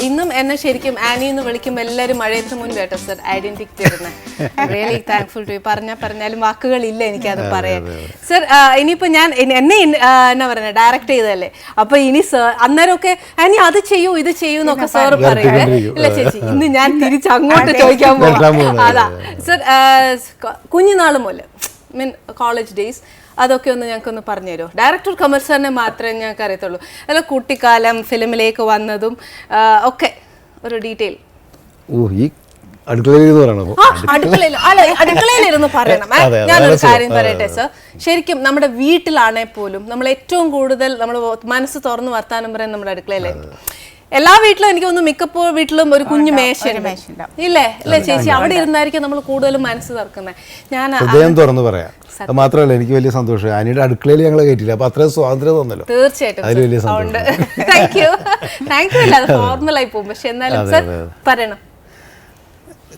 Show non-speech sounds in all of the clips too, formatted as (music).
ഇന്നും എന്നെ ശരിക്കും ആനി എന്ന് വിളിക്കുമ്പോൾ എല്ലാവരും മഴയത്ത് മുൻപ് കേട്ടോ സർ ഐഡന്റിറ്റി തരുന്നത് റിയലി താങ്ക്ഫുൾ ടു പറഞ്ഞാൽ പറഞ്ഞാലും വാക്കുകളില്ല എനിക്കത് പറയാൻ. സർ ഇനിയിപ്പോൾ ഞാൻ എന്നെ- എന്നെ പറയുന്നത് ഡയറക്റ്റ് ചെയ്തതല്ലേ? അപ്പൊ ഇനി സർ അന്നേരമൊക്കെ ആനി അത് ചെയ്യൂ ഇത് ചെയ്യൂ എന്നൊക്കെ സർ പറയുന്നത് ഇല്ല ചേച്ചി ഇന്ന് ഞാൻ തിരിച്ച് അങ്ങോട്ട് ചോദിക്കാൻ പോകാം അതാ. സർ കുഞ്ഞുനാൾ മുതൽ മീൻ കോളേജ് ഡേയ്സ് അതൊക്കെ ഒന്ന് ഞങ്ങൾക്കൊന്ന് പറഞ്ഞു തരുമോ ഡയറക്ടർ കമൽ സാറിനെ മാത്രമേ ഞങ്ങൾക്ക് അറിയത്തുള്ളൂ. അല്ല കുട്ടിക്കാലം ഫിലിമിലേക്ക് വന്നതും ഒക്കെ ഒരു ഡീറ്റെയിൽ ഓ ഈ എന്ന് പറയണോ അടുക്കളയിലിരുന്ന് (laughs) ഞാനൊരു കാര്യം പറയട്ടെ സർ ശരിക്കും നമ്മുടെ വീട്ടിലാണെ പോലും നമ്മൾ ഏറ്റവും കൂടുതൽ നമ്മൾ മനസ്സ് തുറന്നു വർത്താനം പറയാൻ നമ്മുടെ അടുക്കളയിലായിരിക്കും എല്ലാ വീട്ടിലും എനിക്ക് തോന്നുന്നു മിക്കപ്പോ വീട്ടിലും ഒരു കുഞ്ഞു മേശ ഇല്ലേ? ഇല്ലേ ചേച്ചി അവിടെ ഇരുന്നായിരിക്കും നമ്മൾ കൂടുതലും മനസ്സ് തുറക്കുന്നത്. ഞാൻ ഹൃദയം തുറന്ന് പറയാം. അത് മാത്രമല്ല എനിക്ക് വലിയ സന്തോഷം. ആനിയുടെ അടുക്കളയിൽ ഞങ്ങൾ കയറ്റില്ല അപ്പൊ അത്രയും സ്വാതന്ത്ര്യം തോന്നല്ലോ. തീർച്ചയായിട്ടും അതിൽ വലിയ സന്തോഷം. താങ്ക് യു താങ്ക് യു അല്ല ഫോർമലായി പോകും. പക്ഷെ എന്നാലും സർ പറയണം.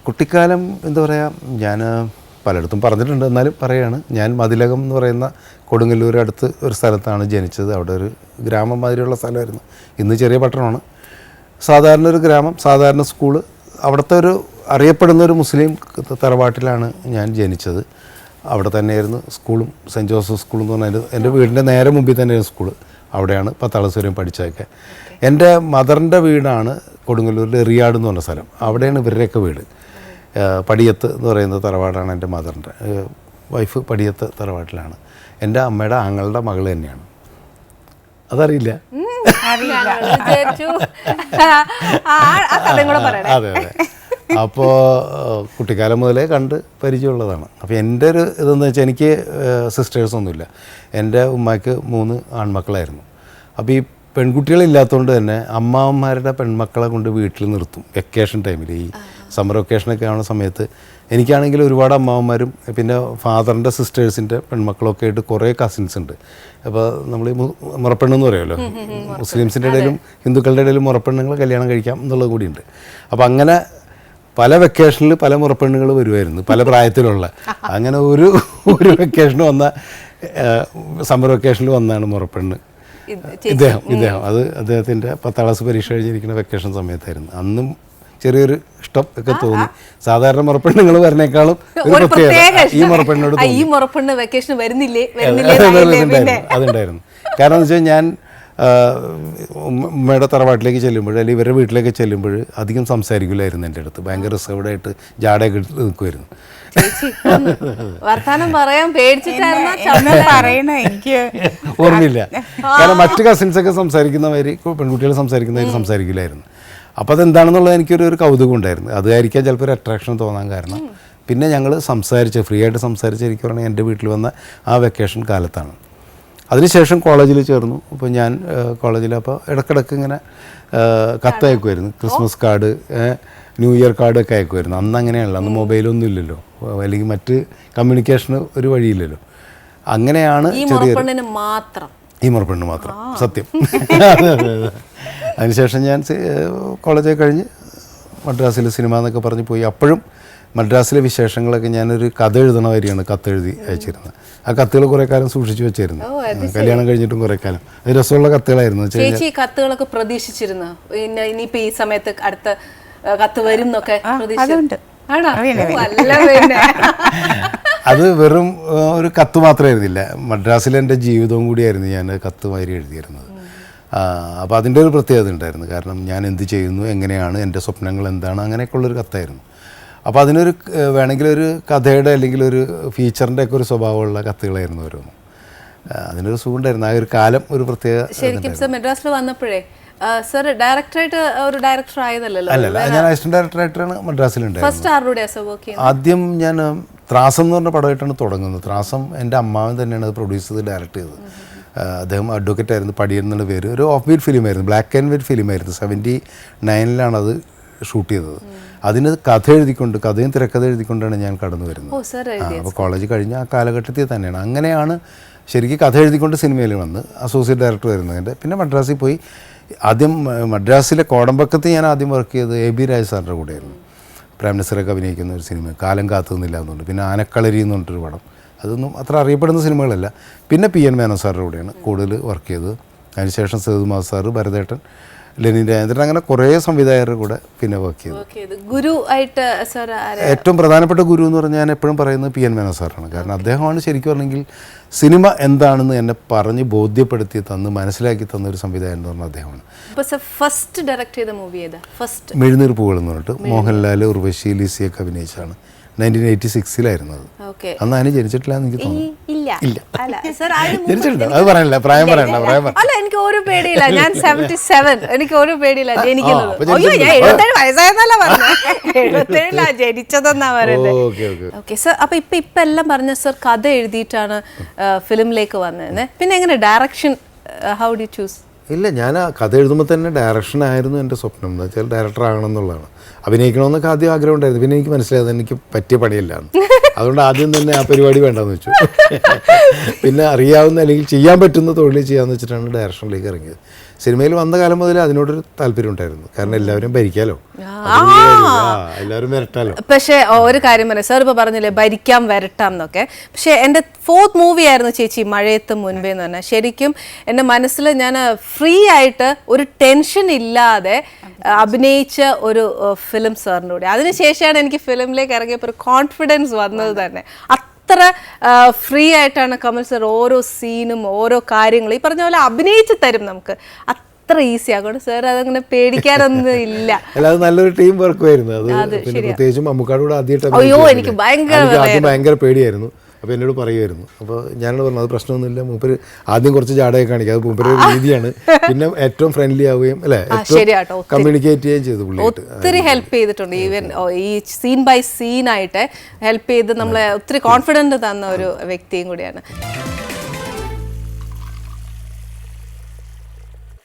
കുട്ടിക്കാലം എന്താ പറയാ ഞാൻ പലയിടത്തും പറഞ്ഞിട്ടുണ്ട്. എന്നാലും പറയാണ്. ഞാൻ മതിലകം എന്ന് പറയുന്ന കൊടുങ്ങല്ലൂർ അടുത്ത് ഒരു സ്ഥലത്താണ് ജനിച്ചത്. അവിടെ ഒരു ഗ്രാമം മാതിരിയുള്ള സ്ഥലമായിരുന്നു. ഇന്ന് ചെറിയ പട്ടണമാണ്. സാധാരണ ഒരു ഗ്രാമം സാധാരണ സ്കൂൾ. അവിടുത്തെ ഒരു അറിയപ്പെടുന്ന ഒരു മുസ്ലിം തറവാട്ടിലാണ് ഞാൻ ജനിച്ചത്. അവിടെ തന്നെയായിരുന്നു സ്കൂളും സെന്റ് ജോസഫ് സ്കൂളും എന്ന് പറഞ്ഞാൽ എന്റെ വീടിന്റെ നേരെ മുമ്പിൽ തന്നെയായിരുന്നു സ്കൂൾ. അവിടെയാണ് പത്താളസ് വരെയും പഠിച്ചതൊക്കെ. എന്റെ മദറിന്റെ വീടാണ് കൊടുങ്ങല്ലൂരിൽ എറിയാട് എന്ന് പറഞ്ഞ സ്ഥലം. അവിടെയാണ് ഇവരുടെയൊക്കെ വീട്. പടിയത്ത് എന്ന് പറയുന്ന തറവാടാണ് എന്റെ മദറിന്റെ. വൈഫ് പടിയത്ത് തറവാട്ടിലാണ്. എന്റെ അമ്മയുടെ ആങ്ങളുടെ മകൾ തന്നെയാണ്. അതറിയില്ല? അതെ അതെ. അപ്പോൾ കുട്ടിക്കാലം മുതലേ കണ്ട് പരിചയമുള്ളതാണ്. അപ്പോൾ എന്റെ ഒരു ഇതെന്ന് വെച്ചാൽ എനിക്ക് സിസ്റ്റേഴ്സൊന്നുമില്ല എന്റെ ഉമ്മയ്ക്ക് മൂന്ന് ആൺമക്കളായിരുന്നു. അപ്പോൾ ഈ പെൺകുട്ടികളില്ലാത്തതുകൊണ്ട് തന്നെ അമ്മാവന്മാരുടെ പെൺമക്കളെ കൊണ്ട് വീട്ടിൽ നിർത്തും. വെക്കേഷൻ ടൈമിൽ ഈ സമ്മർ വെക്കേഷനൊക്കെ ആവുന്ന സമയത്ത് എനിക്കാണെങ്കിൽ ഒരുപാട് അമ്മാവന്മാരും പിന്നെ ഫാദറിന്റെ സിസ്റ്റേഴ്സിന്റെ പെൺമക്കളൊക്കെ ആയിട്ട് കുറേ കസിൻസ് ഉണ്ട്. അപ്പോൾ നമ്മൾ മുറപ്പെണ്ണെന്ന് പറയുമല്ലോ? മുസ്ലിംസിന്റെ ഇടയിലും ഹിന്ദുക്കളുടെ ഇടയിലും മുറപ്പെണ്ണുങ്ങൾ കല്യാണം കഴിക്കാം എന്നുള്ളത് കൂടിയുണ്ട്. അപ്പോൾ അങ്ങനെ പല വെക്കേഷനിൽ പല മുറപ്പെണ്ണുകൾ വരുമായിരുന്നു പല പ്രായത്തിലുള്ള. അങ്ങനെ ഒരു ഒരു വെക്കേഷൻ വന്ന സമ്മർ വെക്കേഷനിൽ വന്നാണ് മുറപ്പെണ്ണ്. ഇദ്ദേഹം ഇദ്ദേഹം. അത് അദ്ദേഹത്തിന്റെ പത്താം ക്ലാസ് പരീക്ഷ കഴിഞ്ഞിരിക്കുന്ന വെക്കേഷൻ സമയത്തായിരുന്നു. അന്നും ചെറിയൊരു ഇഷ്ടം ഒക്കെ തോന്നി. സാധാരണ മുറപ്പെണ്ണുങ്ങൾ വരുന്നേക്കാളും ഒരു പ്രത്യേക പ്രത്യേകത. ഈ. മുറപ്പെണ്ണോട് ഈ മുറപ്പെണ്ണ് വെക്കേഷൻ വരുന്നില്ലേ? അതുണ്ടായിരുന്നു. കാരണം എന്ന് വെച്ചാൽ ഞാൻ ഉമ്മയുടെ തറവാട്ടിലേക്ക് ചെല്ലുമ്പോൾ അല്ലെങ്കിൽ ഇവരുടെ വീട്ടിലേക്ക് ചെല്ലുമ്പോൾ അധികം സംസാരിക്കില്ലായിരുന്നു എന്റെ അടുത്ത്. ഭയങ്കര റിസർവ്ഡ് ആയിട്ട് ജാടയൊക്കെ നിൽക്കുമായിരുന്നു വർത്താനം പറയാൻ പേടിച്ചിട്ടായിരുന്ന? എനിക്ക് ഓർമ്മയില്ല. കാരണം മറ്റു കസിൻസ് ഒക്കെ സംസാരിക്കുന്നവര് പെൺകുട്ടികൾ സംസാരിക്കുന്നവര് സംസാരിക്കില്ലായിരുന്നു. അപ്പോൾ അതെന്താണെന്നുള്ളത് എനിക്കൊരു ഒരു കൗതുകം ഉണ്ടായിരുന്നു. അതായിരിക്കാം ചിലപ്പോൾ ഒരു അട്രാക്ഷൻ തോന്നാൻ കാരണം. പിന്നെ ഞങ്ങൾ സംസാരിച്ച് ഫ്രീ ആയിട്ട് സംസാരിച്ച് എനിക്ക് പറഞ്ഞാൽ എന്റെ വീട്ടിൽ വന്ന ആ വെക്കേഷൻ കാലത്താണ്. അതിനുശേഷം കോളേജിൽ ചേർന്നു. അപ്പോൾ ഞാൻ കോളേജിൽ അപ്പോൾ ഇടക്കിടക്ക് ഇങ്ങനെ കത്ത് അയക്കുമായിരുന്നു ക്രിസ്മസ് കാർഡ് ന്യൂ ഇയർ കാർഡൊക്കെ അയക്കുമായിരുന്നു അന്ന് അങ്ങനെയാണല്ലോ അന്ന് മൊബൈലൊന്നും ഇല്ലല്ലോ അല്ലെങ്കിൽ മറ്റ് കമ്മ്യൂണിക്കേഷന് ഒരു വഴിയില്ലല്ലോ. അങ്ങനെയാണ് ഈ ചെറിയൊരു മാത്രം. ഈ മുറപ്പെണ്ണ് മാത്രം. സത്യം. അതെ, അതെ, അതെ. അതിനുശേഷം ഞാൻ കോളേജൊക്കെ കഴിഞ്ഞ് മദ്രാസിൽ സിനിമ എന്നൊക്കെ പറഞ്ഞ് പോയി. അപ്പോഴും മദ്രാസിലെ വിശേഷങ്ങളൊക്കെ ഞാനൊരു കഥ എഴുതണ വരികയാണ് കത്ത് എഴുതി അയച്ചിരുന്നത്. ആ കത്തുകൾ കുറെ കാലം സൂക്ഷിച്ചു വെച്ചിരുന്നു. കല്യാണം കഴിഞ്ഞിട്ടും കുറെ കാലം. അത് രസമുള്ള കത്തുകളായിരുന്നു. ചേച്ചി കത്തുകളൊക്കെ പ്രതീക്ഷിച്ചിരുന്നു? പിന്നെ ഇനിയിപ്പോ ഈ സമയത്ത് അടുത്ത കത്ത് വരും എന്നൊക്കെ അത് വെറും ഒരു കത്ത് മാത്രമായിരുന്നില്ല മദ്രാസിലെ എന്റെ ജീവിതവും കൂടിയായിരുന്നു ഞാൻ കത്ത് മാതിരി എഴുതിയിരുന്നത്. അപ്പോൾ അതിന്റെ ഒരു പ്രത്യേകത ഉണ്ടായിരുന്നു. കാരണം ഞാൻ എന്ത് ചെയ്യുന്നു എങ്ങനെയാണ് എന്റെ സ്വപ്നങ്ങൾ എന്താണ് അങ്ങനെയൊക്കെയുള്ളൊരു കത്തായിരുന്നു. അപ്പോൾ അതിനൊരു വേണമെങ്കിൽ ഒരു കഥയുടെ അല്ലെങ്കിൽ ഒരു ഫീച്ചറിന്റെ ഒക്കെ ഒരു സ്വഭാവമുള്ള കത്തുകളായിരുന്നു ഓരോന്ന്. അതിനൊരു സുഖമുണ്ടായിരുന്നു. ആ ഒരു കാലം ഒരു പ്രത്യേക ശരിക്കും സർ മെഡ്രാസിൽ വന്നപ്പോഴേ സർ ഡയറക്ടറായിട്ട് ഒരു ഡയറക്ടർ ആയതല്ലല്ലോ? അല്ലല്ല ഞാൻ അസിസ്റ്റന്റ് ഡയറക്ടറായിട്ടാണ് മദ്രാസിലുണ്ടായിരുന്നത്. ഫസ്റ്റ് ആരുടെ സർ വർക്ക് ചെയ്യുന്നത്. ആദ്യം ഞാൻ ത്രാസം എന്ന് പറഞ്ഞ പടമായിട്ടാണ് തുടങ്ങുന്നത്. ത്രാസം എന്റെ അമ്മാവൻ തന്നെയാണ് അത് പ്രൊഡ്യൂസ് ചെയ്ത് ഡയറക്ട് ചെയ്തത്. അദ്ദേഹം അഡ്വക്കേറ്റ് ആയിരുന്നു പടിയൻ എന്നുള്ള പേര്. ഒരു ഓഫ് ബീറ്റ് ഫിലിമായിരുന്നു ബ്ലാക്ക് ആൻഡ് വൈറ്റ് ഫിലിം ആയിരുന്നു. സെവന്റി നയനിലാണ് അത് ഷൂട്ട് ചെയ്തത്. അതിന് കഥ എഴുതിക്കൊണ്ട് കഥയും തിരക്കഥ എഴുതിക്കൊണ്ടാണ് ഞാൻ കടന്നു വരുന്നത്. അപ്പോൾ കോളേജ് കഴിഞ്ഞ ആ കാലഘട്ടത്തിൽ തന്നെയാണ്. അങ്ങനെയാണ് ശരിക്കും കഥ എഴുതിക്കൊണ്ട് സിനിമയിൽ വന്ന് അസോസിയേറ്റ് ഡയറക്ടർ വരുന്നതിന്റെ പിന്നെ മദ്രാസിൽ പോയി ആദ്യം മദ്രാസിലെ കോടമ്പക്കത്ത് ഞാൻ ആദ്യം വർക്ക് ചെയ്തത് എ ബി രാജ് സാറിന്റെ കൂടെയായിരുന്നു. പ്രേം നസറൊക്കെ അഭിനയിക്കുന്ന ഒരു സിനിമ കാലം കാത്തുനിന്നില്ല എന്നുണ്ട്. പിന്നെ ആനക്കളരി എന്ന് പറഞ്ഞിട്ടൊരു പടം. അതൊന്നും അത്ര അറിയപ്പെടുന്ന സിനിമകളല്ല. പിന്നെ പി എൻ മേനോ സാറിന്റെ കൂടെയാണ് കൂടുതൽ വർക്ക് ചെയ്തത്. അതിനുശേഷം സേതുമാസ് സാറ് ഭരതേട്ടൻ ലെനിൻ രാജേന്ദ്രൻ. അങ്ങനെ കുറേ സംവിധായകരുടെ കൂടെ പിന്നെ വർക്ക് ചെയ്തു. ഗുരു ആയിട്ട് ഏറ്റവും പ്രധാനപ്പെട്ട ഗുരു എന്ന് പറഞ്ഞാൽ ഞാൻ എപ്പോഴും പറയുന്നത് പി എൻ മേനോ സാറാണ്. കാരണം അദ്ദേഹമാണ് ശരിക്കും പറഞ്ഞെങ്കിൽ സിനിമ എന്താണെന്ന് എന്നെ പറഞ്ഞ് ബോധ്യപ്പെടുത്തി തന്ന് മനസ്സിലാക്കി തന്ന ഒരു സംവിധായകൻ എന്ന് പറഞ്ഞാൽ അദ്ദേഹമാണ്. ഫസ്റ്റ് ഡയറക്ട് ചെയ്ത മൂവി മെഴുന്നീർ പൂകൾ എന്ന് പറഞ്ഞിട്ട് മോഹൻലാൽ ഉർവശി ലിസിയൊക്കെ അഭിനയിച്ചാണ് നയന്റീൻ എയ്റ്റി സിക്സിലായിരുന്നു അത്. അന്ന് അതിന് ജനിച്ചിട്ടില്ല എനിക്ക് തോന്നുന്നു. ജനിച്ചിട്ടുണ്ട് അത് പറയണില്ല പ്രായം പറയണ്ട പ്രായം അല്ല എനിക്ക് ഒരു പേടിയില്ല. (laughs) ഞാൻ സെവന്റി സെവൻ എനിക്ക് ഒരു പേടിയില്ല. ജനിക്കുന്നത് അയ്യോ ഞാൻ എഴുപത്തേഴ് വയസ്സായെന്നല്ല പറഞ്ഞു (laughs) എഴുപത്തേഴിലാ ജനിച്ചതെന്നാ പറയുന്നത് ഓക്കെ സർ അപ്പൊ ഇപ്പൊ ഇപ്പൊ എല്ലാം പറഞ്ഞ സർ കഥ എഴുതിയിട്ടാണ് ഫിലിമിലേക്ക് വന്നത് പിന്നെ എങ്ങനെ ഡയറക്ഷൻ ഹൗ ഡി ചൂസ് ഇല്ല ഞാൻ ആ കഥ എഴുതുമ്പോൾ തന്നെ ഡയറക്ഷൻ ആയിരുന്നു എന്റെ സ്വപ്നം. എന്ന് വെച്ചാൽ ഡയറക്ടർ ആകണം എന്നുള്ളതാണ്. അഭിനയിക്കണമെന്നൊക്കെ ആദ്യം ആഗ്രഹം ഉണ്ടായിരുന്നു. പിന്നെ എനിക്ക് മനസ്സിലായത് എനിക്ക് പറ്റിയ പണിയല്ല എന്ന്. അതുകൊണ്ട് ആദ്യം തന്നെ ആ പരിപാടി വേണ്ടെന്ന് വെച്ചു. പിന്നെ അറിയാവുന്ന അല്ലെങ്കിൽ ചെയ്യാൻ പറ്റുന്ന തൊഴിൽ ചെയ്യാമെന്ന് വെച്ചിട്ടാണ് ഡയറക്ഷനിലേക്ക് ഇറങ്ങിയത്. സിനിമയിൽ വന്ന കാലം മുതൽ അതിനോടൊരു താല്പര്യം ഉണ്ടായിരുന്നു. കാരണം എല്ലാവരും ഭരിക്കാലോ. എല്ലാവരും വരട്ടാലോ. പക്ഷേ ഒരു കാര്യം പറയാം. സാർ ഇപ്പോൾ പറഞ്ഞില്ലേ ഭരിക്കാം വരട്ടാം എന്നൊക്കെ പക്ഷേ എന്റെ ഫോർത്ത് മൂവി ആയിരുന്നു ചേച്ചി മഴയത്ത് മുൻപേ എന്ന് പറഞ്ഞാൽ. ശരിക്കും എന്റെ മനസ്സിൽ ഞാൻ ഫ്രീ ആയിട്ട് ഒരു ടെൻഷൻ ഇല്ലാതെ അഭിനയിച്ച. ഒരു ഫിലിം സാറിന്റെ കൂടെ. അതിനുശേഷമാണ് എനിക്ക് ഫിലിമിലേക്ക് ഇറങ്ങിയപ്പോൾ ഒരു കോൺഫിഡൻസ് വന്നത്. തന്നെ. അത്ര ഫ്രീ ആയിട്ടാണ് കമൽ സർ ഓരോ സീനും ഓരോ കാര്യങ്ങളും ഈ പറഞ്ഞ പോലെ അഭിനയിച്ച് തരും നമുക്ക്. അത്ര ഈസി ആകും സാർ അതങ്ങനെ പേടിക്കാനൊന്നും ഇല്ല. അല്ലാതെ നല്ലൊരു ടീം വർക്ക് ആയിരുന്നു. അത് പിന്നെ പ്രത്യേകിച്ചും മമ്മൂക്കാട് കൂടെ ആദ്യമായിട്ട് അയ്യോ, എനിക്ക് ഭയങ്കര ഭയങ്കര പേടിയായിരുന്നു. അപ്പോൾ എന്നോട് പറയുമായിരുന്നു അപ്പോൾ ഞാനോട് പറഞ്ഞു അത് പ്രശ്നമൊന്നുമില്ല. മൂപ്പര് ആദ്യം കുറച്ച് ജാടയൊക്കെ കാണിക്കുക അത് മൂപ്പര് രീതിയാണ്. പിന്നെ ഏറ്റവും ഫ്രണ്ട്ലി ആവുകയും അല്ലേ? ഏറ്റവും കമ്മ്യൂണിക്കേറ്റ് ചെയ്യുകയും ചെയ്തു പുള്ളിയായിട്ട്. ഒത്തിരി ഹെൽപ്പ് ചെയ്തിട്ടുണ്ട്. ഈവൻ ഈ സീൻ ബൈ സീൻ ആയിട്ട് ഹെൽപ്പ് ചെയ്ത് നമ്മളെ ഒത്തിരി കോൺഫിഡന്റ് തന്ന ഒരു വ്യക്തിയും കൂടിയാണ്.